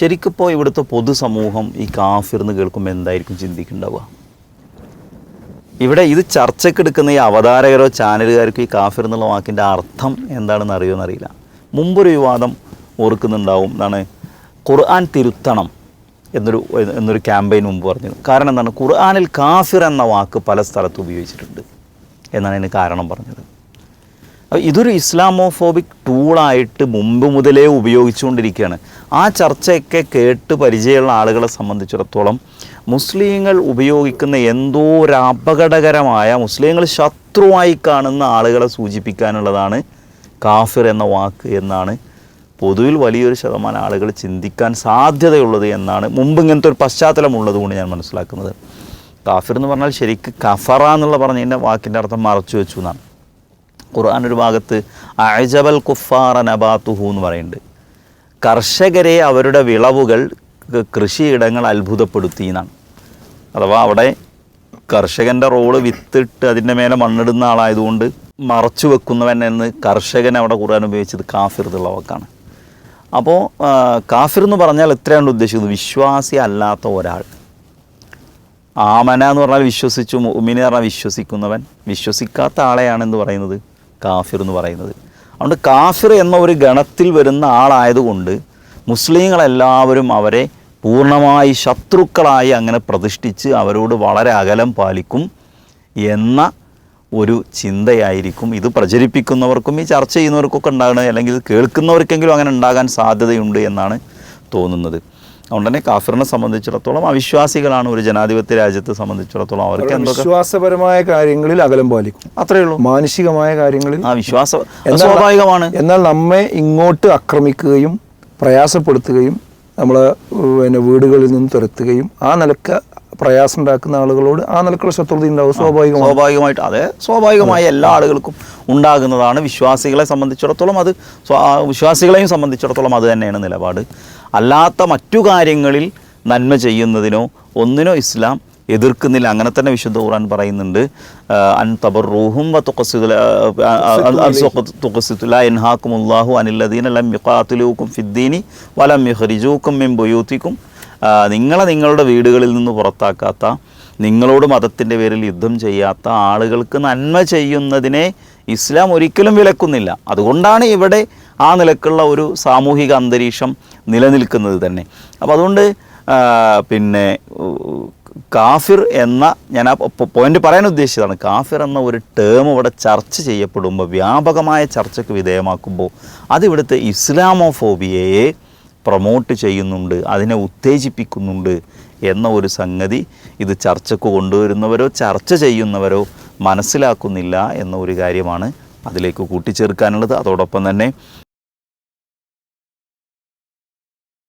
ശരിക്കിപ്പോൾ ഇവിടുത്തെ പൊതുസമൂഹം ഈ കാഫിർ എന്ന് കേൾക്കുമ്പോൾ എന്തായിരിക്കും ചിന്തിക്കുന്നുണ്ടാവുക? ഇവിടെ ഇത് ചർച്ചയ്ക്കെടുക്കുന്ന ഈ അവതാരകരോ ചാനലുകാർക്കോ ഈ കാഫിർ എന്നുള്ള വാക്കിന്റെ അർത്ഥം എന്താണെന്ന് അറിയുമെന്ന് അറിയില്ല മുമ്പൊരു വിവാദം ഓർക്കുന്നുണ്ടാവും. എന്താണ്? ഖുർആൻ തിരുത്തണം എന്നൊരു എന്നൊരു ക്യാമ്പയിൻ മുമ്പ് പറഞ്ഞു. കാരണം എന്താണ്? ഖുർആനിൽ കാഫിർ എന്ന വാക്ക് പല സ്ഥലത്തും ഉപയോഗിച്ചിട്ടുണ്ട്. എന്നാണ് അതിന് കാരണം പറഞ്ഞത്. ഇതൊരു ഇസ്ലാമോഫോബിക് ടൂളായിട്ട് മുമ്പ് മുതലേ ഉപയോഗിച്ചുകൊണ്ടിരിക്കുകയാണ്. ആ ചർച്ചയൊക്കെ കേട്ട് പരിചയമുള്ള ആളുകളെ സംബന്ധിച്ചിടത്തോളം മുസ്ലിങ്ങൾ ഉപയോഗിക്കുന്ന എന്തോ ഒരു അപകടകരമായ മുസ്ലിങ്ങൾ ശത്രുവായി കാണുന്ന ആളുകളെ സൂചിപ്പിക്കാനുള്ളതാണ് കാഫിർ എന്ന വാക്ക് എന്നാണ് പൊതുവിൽ വലിയൊരു ശതമാനം ആളുകൾ ചിന്തിക്കാൻ സാധ്യതയുള്ളത് എന്നാണ് മുമ്പ് ഇങ്ങനത്തെ ഒരു പശ്ചാത്തലം ഉള്ളതുകൊണ്ട് ഞാൻ മനസ്സിലാക്കുന്നത്. കാഫിർ എന്ന് പറഞ്ഞാൽ ശരിക്ക് കഫറ എന്നുള്ള പറഞ്ഞതിന്റെ വാക്കിന്റെ അർത്ഥം മറച്ചു വെച്ചു എന്നാണ്. ഖുർആൻ ഒരു ഭാഗത്ത് അഴജബൽ കുഫാറ നബാത്തുഹു എന്ന് പറയുന്നുണ്ട്. കർഷകരെ അവരുടെ വിളവുകൾ കൃഷിയിടങ്ങൾ അത്ഭുതപ്പെടുത്തി എന്നാണ്. അഥവാ അവിടെ കർഷകന്റെ റോൾ വിത്തിട്ട് അതിന്റെ മേലെ മണ്ണിടുന്ന ആളായതുകൊണ്ട് മറച്ചു വെക്കുന്നവൻ എന്ന് കർഷകൻ അവിടെ ഖുർആൻ ഉപയോഗിച്ചത് കാഫിർ എന്നുള്ള വാക്കാണ്. അപ്പോൾ കാഫിർ എന്ന് പറഞ്ഞാൽ എത്രയാണ് ഉദ്ദേശിക്കുന്നത് വിശ്വാസി അല്ലാത്ത ഒരാൾ. ആമന എന്ന് പറഞ്ഞാൽ വിശ്വസിച്ചു ഉമിനെ പറഞ്ഞാൽ വിശ്വസിക്കുന്നവൻ. വിശ്വസിക്കാത്ത ആളെയാണെന്ന് പറയുന്നത്? കാഫിർ എന്ന് പറയുന്നത്. അതുകൊണ്ട് കാഫിർ എന്ന ഒരു ഗണത്തിൽ വരുന്ന ആളായതുകൊണ്ട് മുസ്ലിങ്ങളെല്ലാവരും അവരെ പൂർണമായി ശത്രുക്കളായി അങ്ങനെ പ്രതിഷ്ഠിച്ച് അവരോട് വളരെ അകലം പാലിക്കും എന്ന ഒരു ചിന്തയായിരിക്കും. ഇത് പ്രചരിപ്പിക്കുന്നവർക്കും ഈ ചർച്ച ചെയ്യുന്നവർക്കൊക്കെ ഉണ്ടാകണേ അല്ലെങ്കിൽ കേൾക്കുന്നവർക്കെങ്കിലും അങ്ങനെ ഉണ്ടാകാൻ സാധ്യതയുണ്ട് എന്നാണ് തോന്നുന്നത്. അതുകൊണ്ട് തന്നെ കാഫിറിനെ സംബന്ധിച്ചിടത്തോളം അവിശ്വാസികളാണ് ഒരു ജനാധിപത്യ രാജ്യത്തെ സംബന്ധിച്ചിടത്തോളം അവർക്ക് എന്തൊക്കെ വിശ്വാസപരമായ കാര്യങ്ങളിൽ അകലം പാലിക്കും. അത്രയേ ഉള്ളൂ. മാനുഷികമായ കാര്യങ്ങളിൽ ആ വിശ്വാസം സ്വാഭാവികമാണ്. എന്നാൽ നമ്മെ ഇങ്ങോട്ട് ആക്രമിക്കുകയും പ്രയാസപ്പെടുത്തുകയും നമ്മളെ പിന്നെ വീടുകളിൽ നിന്ന് തുരത്തുകയും ആ നിലയ്ക്ക് പ്രയാസം ഉണ്ടാക്കുന്ന ആളുകളോട് ആ നിലക്കുള്ള ശത്രുത ഉണ്ടാവും. സ്വാഭാവികമാണ്. സ്വാഭാവികമായിട്ട്. അതെ സ്വാഭാവികമായ എല്ലാ ആളുകൾക്കും ഉണ്ടാകുന്നതാണ്. വിശ്വാസികളെ സംബന്ധിച്ചിടത്തോളം അത് വിശ്വാസികളെയും സംബന്ധിച്ചിടത്തോളം അത് തന്നെയാണ് നിലപാട്. അല്ലാത്ത മറ്റു കാര്യങ്ങളിൽ നന്മ ചെയ്യുന്നതിനോ ഒന്നിനോ ഇസ്ലാം എതിർക്കുന്നില്ല. അങ്ങനെ തന്നെ വിശുദ്ധ ഖുർആൻ പറയുന്നുണ്ട് അൻ തബറൂഹും അനില്ലദീന ലം യുഖാത്തിലൂക്കും ഫിദ്ദീനി വലം യുഖ്രിജൂക്കും മിൻ ബുയൂത്തിക്കും നിങ്ങളെ നിങ്ങളുടെ വീടുകളിൽ നിന്ന് പുറത്താക്കാത്ത നിങ്ങളോട് മതത്തിന്റെ പേരിൽ യുദ്ധം ചെയ്യാത്ത ആളുകൾക്ക് നന്മ ചെയ്യുന്നതിനെ ഇസ്ലാം ഒരിക്കലും വിലക്കുന്നില്ല. അതുകൊണ്ടാണ് ഇവിടെ ആ നിലക്കുള്ള ഒരു സാമൂഹിക അന്തരീക്ഷം നിലനിൽക്കുന്നത് തന്നെ. അപ്പോൾ അതുകൊണ്ട് പിന്നെ കാഫിർ എന്ന ഞാൻ ആ പോയിന്റ് പറയാൻ ഉദ്ദേശിച്ചതാണ്. കാഫിർ എന്ന ഒരു ടേം ഇവിടെ ചർച്ച ചെയ്യപ്പെടുമ്പോൾ വ്യാപകമായ ചർച്ചയ്ക്ക് വിധേയമാക്കുമ്പോൾ അതിവിടുത്തെ ഇസ്ലാമോഫോബിയയെ പ്രൊമോട്ട് ചെയ്യുന്നുണ്ട് അതിനെ ഉത്തേജിപ്പിക്കുന്നുണ്ട് എന്ന ഒരു സംഗതി ഇത് ചർച്ചക്ക് കൊണ്ടുവരുന്നവരോ ചർച്ച ചെയ്യുന്നവരോ മനസ്സിലാക്കുന്നില്ല എന്ന ഒരു കാര്യമാണ് അതിലേക്ക് കൂട്ടിച്ചേർക്കാനുള്ളത്. അതോടൊപ്പം തന്നെ